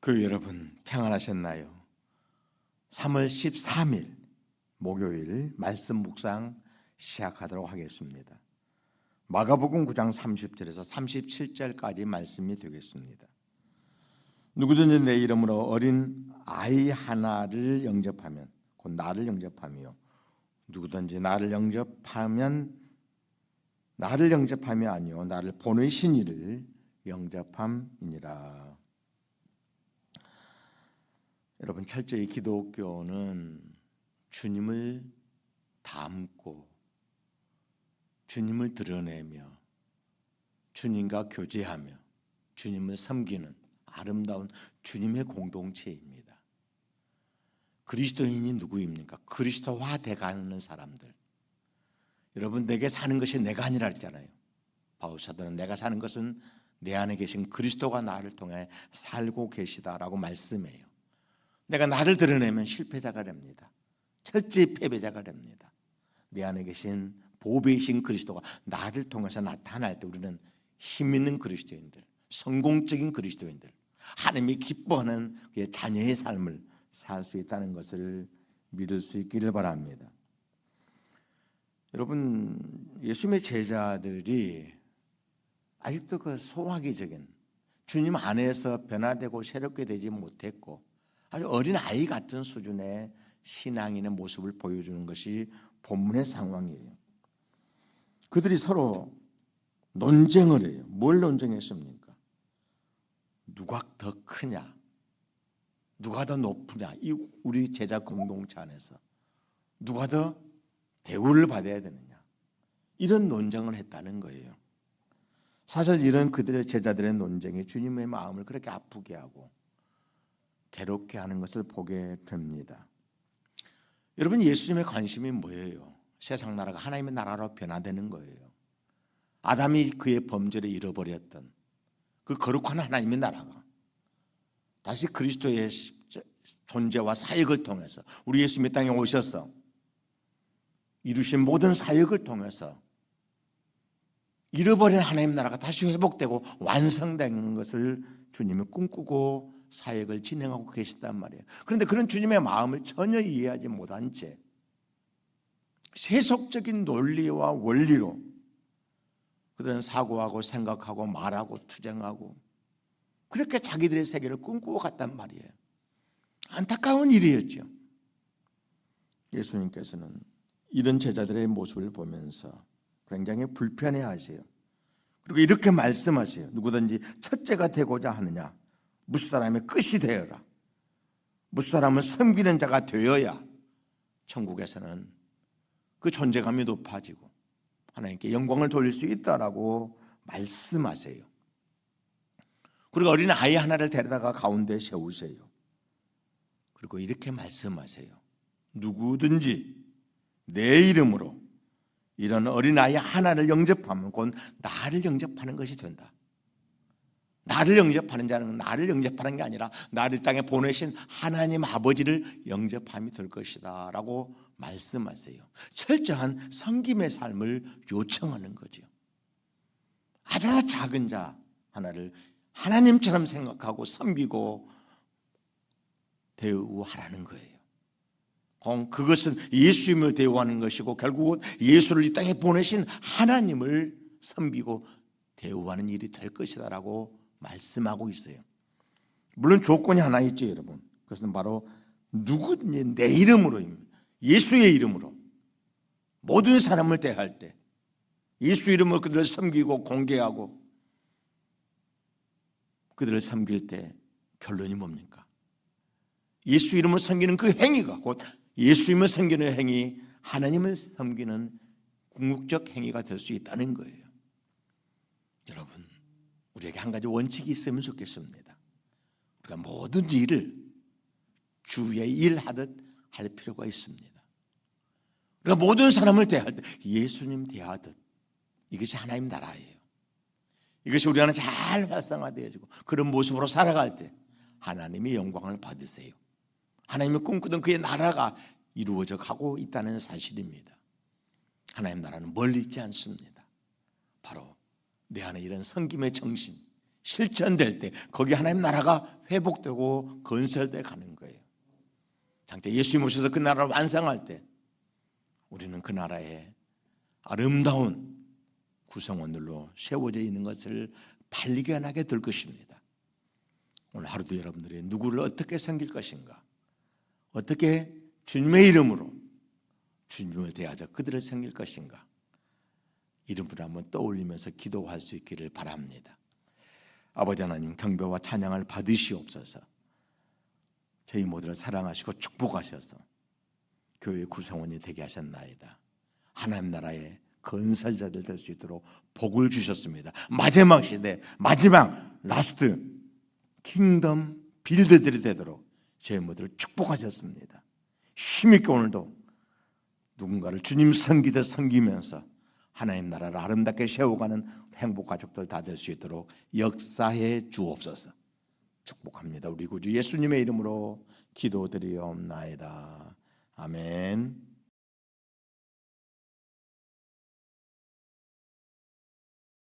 그 여러분 평안하셨나요? 3월 13일 목요일 말씀 묵상 시작하도록 하겠습니다. 마가복음 9장 30절에서 37절까지 말씀이 되겠습니다. 누구든지 내 이름으로 어린 아이 하나를 영접하면 곧 나를 영접하며 누구든지 나를 영접하면 나를 영접함이 아니요 나를 보내신 이를 영접함이니라. 여러분 철저히 기독교는 주님을 닮고 주님을 드러내며 주님과 교제하며 주님을 섬기는 아름다운 주님의 공동체입니다. 그리스도인이 누구입니까? 그리스도화 돼가는 사람들. 여러분 내게 사는 것이 내가 아니라 했잖아요. 바울 사도는 내가 사는 것은 내 안에 계신 그리스도가 나를 통해 살고 계시다라고 말씀해요. 내가 나를 드러내면 실패자가 됩니다. 철저히 패배자가 됩니다. 내 안에 계신 보배이신 그리스도가 나를 통해서 나타날 때 우리는 힘 있는 그리스도인들, 성공적인 그리스도인들, 하나님이 기뻐하는 그의 자녀의 삶을 살 수 있다는 것을 믿을 수 있기를 바랍니다. 여러분, 예수님의 제자들이 아직도 그 소화기적인 주님 안에서 변화되고 새롭게 되지 못했고 아주 어린 아이 같은 수준의 신앙인의 모습을 보여주는 것이 본문의 상황이에요. 그들이 서로 논쟁을 해요. 뭘 논쟁했습니까? 누가 더 크냐? 누가 더 높으냐? 이 우리 제자 공동체 안에서 누가 더 대우를 받아야 되느냐? 이런 논쟁을 했다는 거예요. 사실 이런 그들의 제자들의 논쟁이 주님의 마음을 그렇게 아프게 하고 괴롭게 하는 것을 보게 됩니다. 여러분 예수님의 관심이 뭐예요? 세상 나라가 하나님의 나라로 변화되는 거예요. 아담이 그의 범죄를 잃어버렸던 그 거룩한 하나님의 나라가 다시 그리스도의 존재와 사역을 통해서 우리 예수님의 땅에 오셔서 이루신 모든 사역을 통해서 잃어버린 하나님 나라가 다시 회복되고 완성되는 것을 주님이 꿈꾸고 사역을 진행하고 계시단 말이에요. 그런데 그런 주님의 마음을 전혀 이해하지 못한 채 세속적인 논리와 원리로 그들은 사고하고 생각하고 말하고 투쟁하고 그렇게 자기들의 세계를 꿈꾸고 갔단 말이에요. 안타까운 일이었죠. 예수님께서는 이런 제자들의 모습을 보면서 굉장히 불편해 하세요. 그리고 이렇게 말씀하세요. 누구든지 첫째가 되고자 하느냐? 무사람의 끝이 되어라. 무사람은 섬기는 자가 되어야 천국에서는 그 존재감이 높아지고 하나님께 영광을 돌릴 수 있다라고 말씀하세요. 그리고 어린 아이 하나를 데려다가 가운데 세우세요. 그리고 이렇게 말씀하세요. 누구든지 내 이름으로 이런 어린 아이 하나를 영접하면 곧 나를 영접하는 것이 된다. 나를 영접하는 자는 나를 영접하는 게 아니라 나를 땅에 보내신 하나님 아버지를 영접함이 될 것이다 라고 말씀하세요. 철저한 성김의 삶을 요청하는 거죠. 아주 작은 자 하나를 하나님처럼 생각하고 섬기고 대우하라는 거예요. 그것은 예수님을 대우하는 것이고 결국은 예수를 이 땅에 보내신 하나님을 섬기고 대우하는 일이 될 것이다라고 말씀하고 있어요. 물론 조건이 하나 있죠, 여러분. 그것은 바로 누구든지 내 이름으로입니다. 예수의 이름으로 모든 사람을 대할 때 예수 이름으로 그들을 섬기고 공개하고 그들을 섬길 때 결론이 뭡니까? 예수 이름을 섬기는 그 행위가 곧 예수님을 섬기는 행위, 하나님을 섬기는 궁극적 행위가 될 수 있다는 거예요. 우리에게 한 가지 원칙이 있으면 좋겠습니다. 우리가 모든 일을 주의 일 하듯 할 필요가 있습니다. 우리가 모든 사람을 대할 때 예수님 대하듯 이것이 하나님 나라예요. 이것이 우리 안에 잘 활성화되어지고 그런 모습으로 살아갈 때 하나님이 영광을 받으세요. 하나님이 꿈꾸던 그의 나라가 이루어져 가고 있다는 사실입니다. 하나님 나라는 멀리 있지 않습니다. 바로 내 안에 이런 성김의 정신, 실천될 때 거기 하나님 나라가 회복되고 건설돼 가는 거예요. 장차 예수님 오셔서 그 나라를 완성할 때 우리는 그 나라에 아름다운 구성원들로 세워져 있는 것을 발견하게 될 것입니다. 오늘 하루도 여러분들이 누구를 어떻게 섬길 것인가? 어떻게 주님의 이름으로 주님을 대하여 그들을 섬길 것인가? 이름을 한번 떠올리면서 기도할 수 있기를 바랍니다. 아버지 하나님 경배와 찬양을 받으시옵소서. 저희 모두를 사랑하시고 축복하셔서 교회 구성원이 되게 하셨나이다. 하나님 나라의 건설자들 될 수 있도록 복을 주셨습니다. 마지막 시대, 마지막 라스트 킹덤 빌드들이 되도록 저희 모두를 축복하셨습니다. 힘있게 오늘도 누군가를 주님 섬기듯 섬기면서 하나님 나라를 아름답게 세워가는 행복 가족들 다 될 수 있도록 역사해 주옵소서. 축복합니다. 우리 구주 예수님의 이름으로 기도드리옵나이다. 아멘.